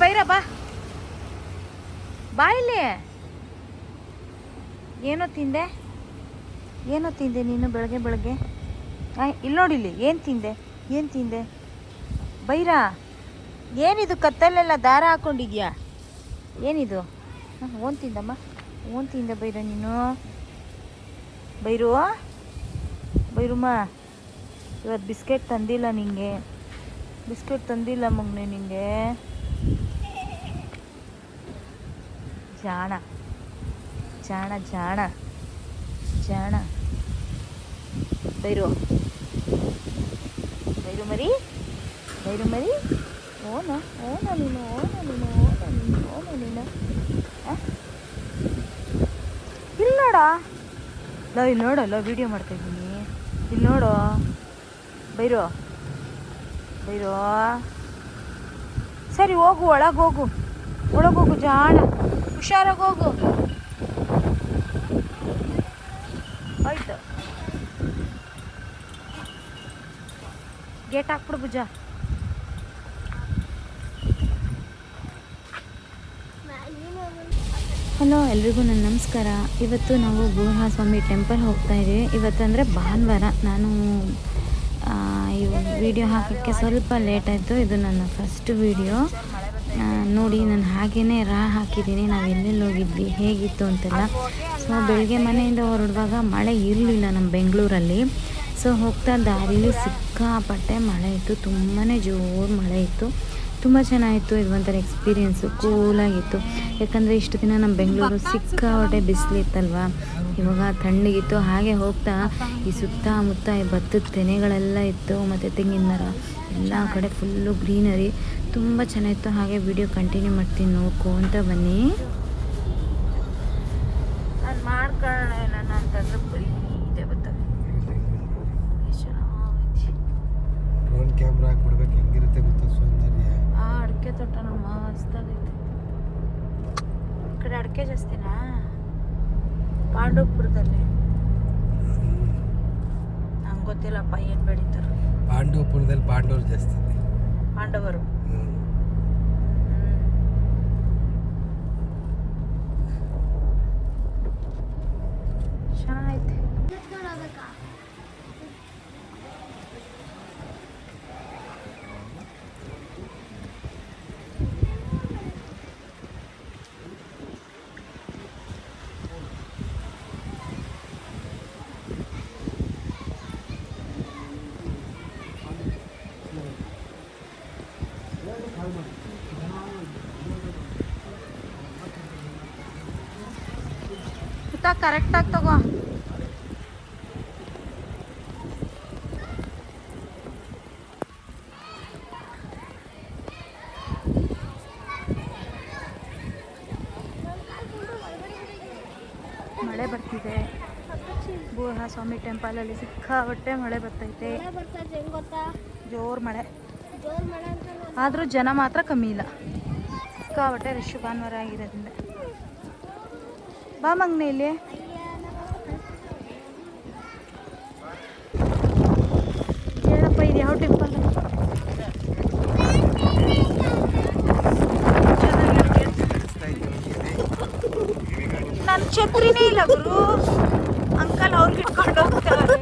ಬೈರ ಬಾ ಬಾ ಇಲ್ಲಿ. ಏನೋ ತಿಂದೆ? ಏನೋ ತಿಂದೆ ನೀನು ಬೆಳಗ್ಗೆ ಬೆಳಗ್ಗೆ? ಇಲ್ಲಿ ನೋಡಿಲ್ಲಿ ಏನು ತಿಂದೆ? ಏನು ತಿಂದೆ? ಬೈರ, ಏನಿದು ಕತ್ತಲೆಲ್ಲ ದಾರ ಹಾಕೊಂಡಿದ್ಯಾ? ಏನಿದು? ಓನ್ ತಿಂದಮ್ಮ, ಓನ್ ತಿಂದ ಬೈರ ನೀನು. ಬೈರು, ಬೈರುಮ್ಮ ಇವತ್ತು ಬಿಸ್ಕೆಟ್ ತಂದಿಲ್ಲ ನಿಂಗೆ. ಬಿಸ್ಕೆಟ್ ತಂದಿಲ್ಲ ಮಗನೆ ನಿಂಗೆ. ಜಾಣ. ಜಾಣ ಜಾಣ. ಜಾಣ. ಬೈರು. ಬೈರು ಮರಿ. ಬೈರು ಮರಿ. ಓನ ಓನ ನೀನು ಓನ ನೀನು ಓನ ನೀನು ಓನ ನೀನು? ಇಲ್ಲಿ ನೋಡ. ಲೋ ಇಲ್ಲಿ ನೋಡಲ್ಲ ವಿಡಿಯೋ ಮಾಡ್ತಾ ಇದ್ದೀನಿ. ಇಲ್ಲಿ ನೋಡು. ಬೈರು. ಬೈರು. ಸರಿ, ಹೋಗು, ಒಳಗೆ ಹೋಗು. ಒಳಗೆ ಹೋಗು, ಜಾಣ. ಹುಷಾರಾಗಿ ಹೋಗು. ಆಯ್ತು. ಗೇಟ್ ಹಾಕ್ಬಿಡು ಭುಜ. ಹಲೋ, ಎಲ್ರಿಗೂ ನನ್ನ ನಮಸ್ಕಾರ. ಇವತ್ತು ನಾವು ಸ್ವಾಮಿ ಟೆಂಪಲ್ ಹೋಗ್ತಾ ಇದ್ದೀವಿ ಇವತ್ತಂದರೆ ಭಾನುವಾರ. ನಾನು ಈ ವಿಡಿಯೋ ಹಾಕೋಕ್ಕೆ ಸ್ವಲ್ಪ ಲೇಟ್ ಆಯಿತು. ಇದು ನನ್ನ ಫಸ್ಟ್ ವಿಡಿಯೋ ನೋಡಿ, ನಾನು ಹಾಗೇ ರಾ ಹಾಕಿದ್ದೀನಿ, ನಾವು ಎಲ್ಲೆಲ್ಲಿ ಹೋಗಿದ್ವಿ, ಹೇಗಿತ್ತು ಅಂತೆಲ್ಲ. ಸೊ ಬೆಳಗ್ಗೆ ಮನೆಯಿಂದ ಹೊರಡುವಾಗ ಮಳೆ ಇರಲಿಲ್ಲ ನಮ್ಮ ಬೆಂಗಳೂರಲ್ಲಿ. ಸೊ ಹೋಗ್ತಾ ದಾರಿಲಿ ಸಿಕ್ಕಾಪಟ್ಟೆ ಮಳೆ ಇತ್ತು ತುಂಬಾ ಜೋರು ಮಳೆ ಇತ್ತು. ತುಂಬ ಚೆನ್ನಾಗಿತ್ತು ಇದು ಒಂಥರ ಎಕ್ಸ್ಪೀರಿಯೆನ್ಸು ಕೂಲಾಗಿತ್ತು ಯಾಕಂದರೆ ಇಷ್ಟು ದಿನ ನಮ್ಮ ಬೆಂಗಳೂರು ಸಿಕ್ಕಾಪಟ್ಟೆ ಬಿಸಿಲಿತ್ತಲ್ವ ಇವಾಗ ತಣ್ಣಗಿತ್ತು ಹಾಗೆ ಹೋಗ್ತಾ ಈ ಸುತ್ತಮುತ್ತ ಈ ಭತ್ತದ ತೆನೆಗಳೆಲ್ಲ ಇತ್ತು, ಮತ್ತು ತೆಂಗಿನ ಮರ ಎಲ್ಲ ಕಡೆ ಫುಲ್ಲು ಗ್ರೀನರಿ ತುಂಬ ಚೆನ್ನಾಗಿತ್ತು. ಹಾಗೆ ವಿಡಿಯೋ ಕಂಟಿನ್ಯೂ ಮಾಡ್ತೀನಿ ನೋಡ್ಕೊಂತ ಬನ್ನಿ ನಾನು ಮಾಡ್ಕೊಳ್ಳೋಣ ನಾನು ಅಂತಂದ್ರೆ ಬರೀ ಇದೆ ಬರ್ತವೆ ಎಷ್ಟ್ ಚೆನ್ನಾಗೈತಿ. ಡ್ರೋನ್ ಕ್ಯಾಮ್ರಾ ಹಾಕ್ಬಿಡ್ಬೇಕು ಹೆಂಗಿರುತ್ತೆ ಗೊತ್ತಾ ಸೌಂದರ್ಯ ಆ ಅಡಿಕೆ ತೋಟ ನಮ್ಮ ಮಸ್ತಾಗೈತೆ ಈ ಕಡೆ ಜಾಸ್ತಿನಾ ಪಾಂಡವಪುರದಲ್ಲಿ. ನಂಗೆ ಗೊತ್ತಿಲ್ಲಪ್ಪ ಏನು ಬೆಳೀತಾರೆ. ಪಾಂಡವಪುರದಲ್ಲಿ ಪಾಂಡವರು ಜಾಸ್ತಿ. ಪಾಂಡವರು. ಚೆನ್ನಾಗೈತೆ. ಸುತ್ತ ಕರೆಕ್ಟಾಗಿ ತಗೋ. ಮಳೆ ಬರ್ತಿದೆ. ಬೂಹ ಸ್ವಾಮಿ ಟೆಂಪಲಲ್ಲಿ ಸಿಕ್ಕಾಪಟ್ಟೆ ಮಳೆ ಬರ್ತೈತೆ. ಜೋರು ಮಳೆ. ಆದರೂ ಜನ ಮಾತ್ರ ಕಮ್ಮಿ ಇಲ್ಲ. ಸಿಕ್ಕಾಪಟ್ಟೆ ರಶ್ ಭಾನುವಾರ ಆಗಿರೋದ್ರಿಂದ. ಬಾ ಮಂಗ್ನೆ ಇಲ್ಲಿ. ಹೇಳಪ್ಪ ಇದು ಯಾವ ಟೆಂಪಲ್ ನನ್ನ ಛತ್ರಿನೇ ಇಲ್ಲ ಗುರು. ಅಂಕಲ್ ಅವ್ರಿಗೆ ಇಟ್ಕೊಂಡು ಹೋಗ್ತಾರೆ.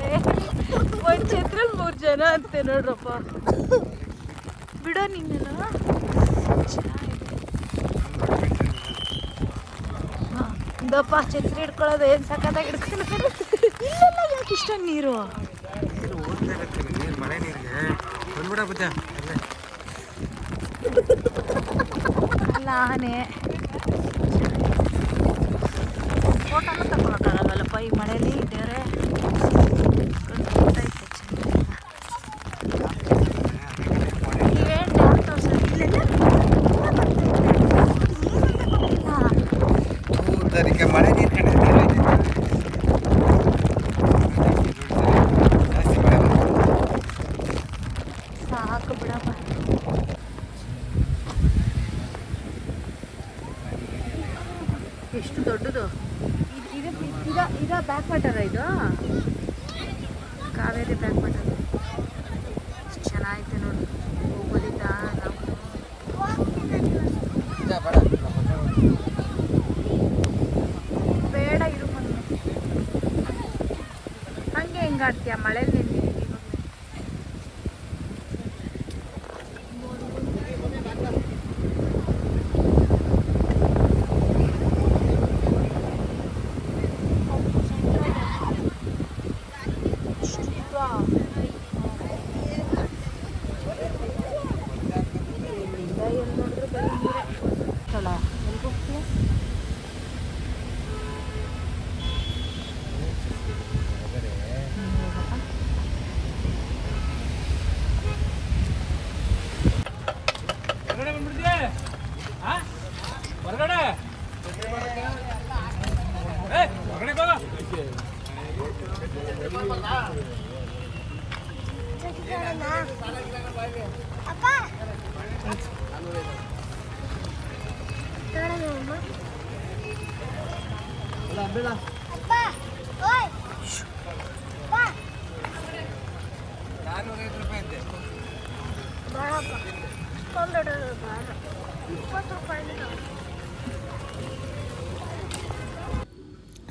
ಒಂದು ಛತ್ರಲ್ಲಿ ಮೂರು ಜನ ಅಂತೆ ನೋಡ್ರಪ್ಪ. ಬಿಡೋ ನಿನ್ನೆಲ್ಲ ಚೆನ್ನಾಗಿದೆ. ಹಾ, ಇದಪ್ಪ ಛತ್ರಿ ಹಿಡ್ಕೊಳ್ಳೋದು ಏನು ಸಖತ್ತಾಗಿ ಇಲ್ಲೆಲ್ಲ ಯಾಕೆ ಇಷ್ಟೊಂದು ನೀರು? ನೀರು ಇರುತ್ತೆ ನೀರು ಮಳೆ ನೀರಿಗೆ. ಬಂದ್ಬಿಡ ಬುದ್ಧ ಅಲ್ಲೇ. ಆನೆ. ಫೋಟೋನು ತಗೊಳಕ್ಕಾಗಲ್ವಲ್ಲಪ್ಪ ಈ ಮಳೆಯಲ್ಲಿ ದೇವ್ರೆ ಅದಕ್ಕೆ ಮಳೆ ನೀರು ಕಡೆ. ಸಾಕು ಬಿಡಪ್ಪ. ಎಷ್ಟು ದೊಡ್ಡದು? ಇದ ಇದ ಬ್ಯಾಕ್ ವಾಟರ ಇದು?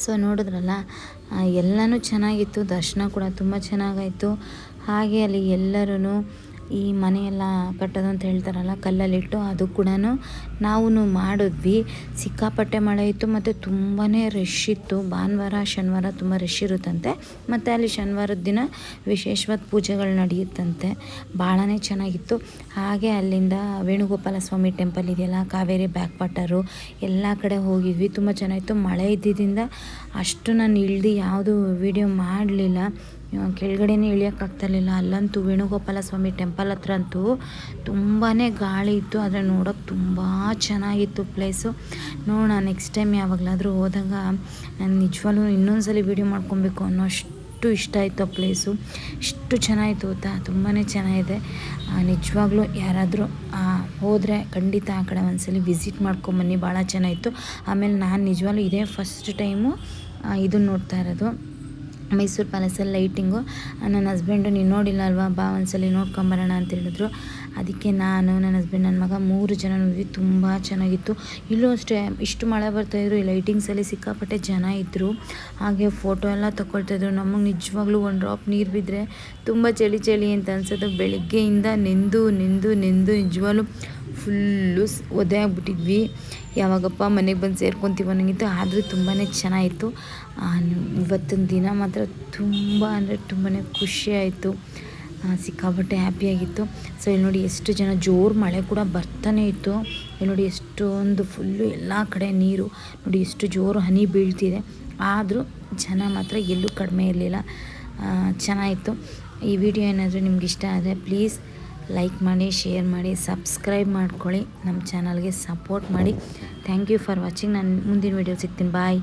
ಸೊ ನೋಡಿದ್ರಲ್ಲ ಎಲ್ಲನೂ ಚೆನ್ನಾಗಿತ್ತು ದರ್ಶನ ಕೂಡ ತುಂಬ ಚೆನ್ನಾಗಾಯಿತು. ಹಾಗೆ ಅಲ್ಲಿ ಎಲ್ಲರೂ ಈ ಮನೆಯೆಲ್ಲ ಕಟ್ಟೋದು ಅಂತ ಹೇಳ್ತಾರಲ್ಲ, ಕಲ್ಲಲ್ಲಿಟ್ಟು ಅದು ಕೂಡ ನಾವು ಮಾಡಿದ್ವಿ. ಸಿಕ್ಕಾಪಟ್ಟೆ ಮಳೆ ಇತ್ತು, ಮತ್ತು ತುಂಬಾ ರಶ್ ಇತ್ತು. ಭಾನುವಾರ, ಶನಿವಾರ ತುಂಬ ರಶ್ ಇರುತ್ತಂತೆ. ಮತ್ತು ಅಲ್ಲಿ ಶನಿವಾರದ ದಿನ ವಿಶೇಷವಾದ ಪೂಜೆಗಳು ನಡೆಯುತ್ತಂತೆ. ಭಾಳನೇ ಚೆನ್ನಾಗಿತ್ತು. ಹಾಗೆ ಅಲ್ಲಿಂದ ವೇಣುಗೋಪಾಲ ಸ್ವಾಮಿ ಟೆಂಪಲ್ ಇದೆಯಲ್ಲ, ಕಾವೇರಿ ಬ್ಯಾಕ್ ವಾಟರು ಎಲ್ಲ ಕಡೆ ಹೋಗಿದ್ವಿ. ತುಂಬ ಚೆನ್ನಾಗಿತ್ತು. ಮಳೆ ಇದ್ದಿದ್ದರಿಂದ ಅಷ್ಟು ನಾನು ಇಳ್ದು ಯಾವುದು ವೀಡಿಯೋ ಮಾಡಲಿಲ್ಲ. ಕೆಳಗಡೆನೇ ಇಳಿಯೋಕ್ಕಾಗ್ತಿರ್ಲಿಲ್ಲ ಅಲ್ಲಂತೂ ವೇಣುಗೋಪಾಲ ಸ್ವಾಮಿ ಟೆಂಪಲ್ ಹತ್ರ ಅಂತೂ ತುಂಬಾ ಗಾಳಿ ಇತ್ತು. ಆದರೆ ನೋಡೋಕೆ ತುಂಬ ಚೆನ್ನಾಗಿತ್ತು ಪ್ಲೇಸು ನೋಡೋಣ ನೆಕ್ಸ್ಟ್ ಟೈಮ್ ಯಾವಾಗಲಾದರೂ ಹೋದಾಗ ನಾನು ನಿಜವಾಗ್ಲೂ ಇನ್ನೊಂದ್ಸಲಿ ವೀಡಿಯೋ ಮಾಡ್ಕೊಬೇಕು ಅನ್ನೋ ಅಷ್ಟು ಇಷ್ಟ ಆಯಿತು ಆ ಪ್ಲೇಸು ಇಷ್ಟು ಚೆನ್ನಾಗಿತ್ತು ಗೊತ್ತಾ? ತುಂಬಾ ಚೆನ್ನಾಗಿದೆ. ನಿಜವಾಗ್ಲೂ ಯಾರಾದರೂ ಹೋದರೆ ಖಂಡಿತ ಆ ಕಡೆ ಒಂದ್ಸಲಿ ವಿಸಿಟ್ ಮಾಡ್ಕೊಂಬನ್ನಿ. ಭಾಳ ಚೆನ್ನಾಗಿತ್ತು. ಆಮೇಲೆ ನಾನು ನಿಜವಾಗ್ಲೂ ಇದೇ ಫಸ್ಟ್ ಟೈಮು ಇದನ್ನು ನೋಡ್ತಾ ಇರೋದು. ಮೈಸೂರು ಪ್ಯಾಲೇಸಲ್ಲಿ ಲೈಟಿಂಗು. ನನ್ನ ಹಸ್ಬೆಂಡು, ನೀನು ನೋಡಿಲ್ಲ ಅಲ್ವಾ ಬಾ ಒಂದ್ಸಲಿ ನೋಡ್ಕೊಂಬರೋಣ ಅಂತ ಹೇಳಿದ್ರು ಅದಕ್ಕೆ ನಾನು ನನ್ನ ಹಸ್ಬೆಂಡ್, ನನ್ನ ಮಗ ಮೂರು ಜನ ನೋಡಿದ್ವಿ. ತುಂಬ ಚೆನ್ನಾಗಿತ್ತು. ಇಲ್ಲೂ ಅಷ್ಟೇ, ಇಷ್ಟು ಮಳೆ ಬರ್ತಾಯಿದ್ರು ಈ ಲೈಟಿಂಗ್ಸಲ್ಲಿ ಸಿಕ್ಕಾಪಟ್ಟೆ ಜನ ಇದ್ದರು ಹಾಗೆ ಫೋಟೋ ಎಲ್ಲ ತೊಗೊಳ್ತಾಯಿದ್ರು ನಮಗೆ ನಿಜವಾಗ್ಲೂ ಒಂದು ಡ್ರಾಪ್ ನೀರು ಬಿದ್ದರೆ ತುಂಬ ಚಳಿ ಚಳಿ ಅಂತ ಅನ್ಸೋದು ಬೆಳಗ್ಗೆಯಿಂದ ನೆಂದು ನೆಂದು ನೆಂದು ನಿಜವಾಗ್ಲೂ ಫುಲ್ಲು ಒದೆ ಆಗಿಬಿಟ್ಟಿದ್ವಿ. ಯಾವಾಗಪ್ಪ ಮನೆಗೆ ಬಂದು ಸೇರ್ಕೊತೀವಿ ಅನ್ನೋಂಗಿತ್ತು. ಆದರೂ ತುಂಬಾ ಚೆನ್ನಾಗಿತ್ತು. ಇವತ್ತಿನ ದಿನ ಮಾತ್ರ ತುಂಬ ಅಂದರೆ ತುಂಬಾ ಖುಷಿ ಆಯಿತು. ಸಿಕ್ಕಾಪಟ್ಟೆ ಹ್ಯಾಪಿಯಾಗಿತ್ತು ಸೊ ಇಲ್ಲಿ ನೋಡಿ ಎಷ್ಟು ಜನ ಜೋರು ಮಳೆ ಕೂಡ ಬರ್ತಾನೆ ಇತ್ತು. ಇಲ್ಲಿ ನೋಡಿ ಎಷ್ಟೊಂದು ಫುಲ್ಲು ಎಲ್ಲ ಕಡೆ ನೀರು. ನೋಡಿ ಎಷ್ಟು ಜೋರು ಹನಿ ಬೀಳ್ತಿದೆ. ಆದರೂ ಜನ ಮಾತ್ರ ಎಲ್ಲೂ ಕಡಿಮೆ ಇರಲಿಲ್ಲ. ಚೆನ್ನಾಗಿತ್ತು. ಈ ವಿಡಿಯೋ ಏನಾದರೂ ನಿಮ್ಗೆ ಇಷ್ಟ ಆದರೆ ಪ್ಲೀಸ್ ಲೈಕ್ ಮಾಡಿ, ಶೇರ್ ಮಾಡಿ, ಸಬ್ಸ್ಕ್ರೈಬ್ ಮಾಡ್ಕೊಳ್ಳಿ. ನಮ್ಮ ಚಾನಲ್ಗೆ ಸಪೋರ್ಟ್ ಮಾಡಿ. ಥ್ಯಾಂಕ್ ಯು ಫಾರ್ ವಾಚಿಂಗ್ ನಾನು ಮುಂದಿನ ವೀಡಿಯೋ ಸಿಗ್ತೀನಿ. ಬಾಯ್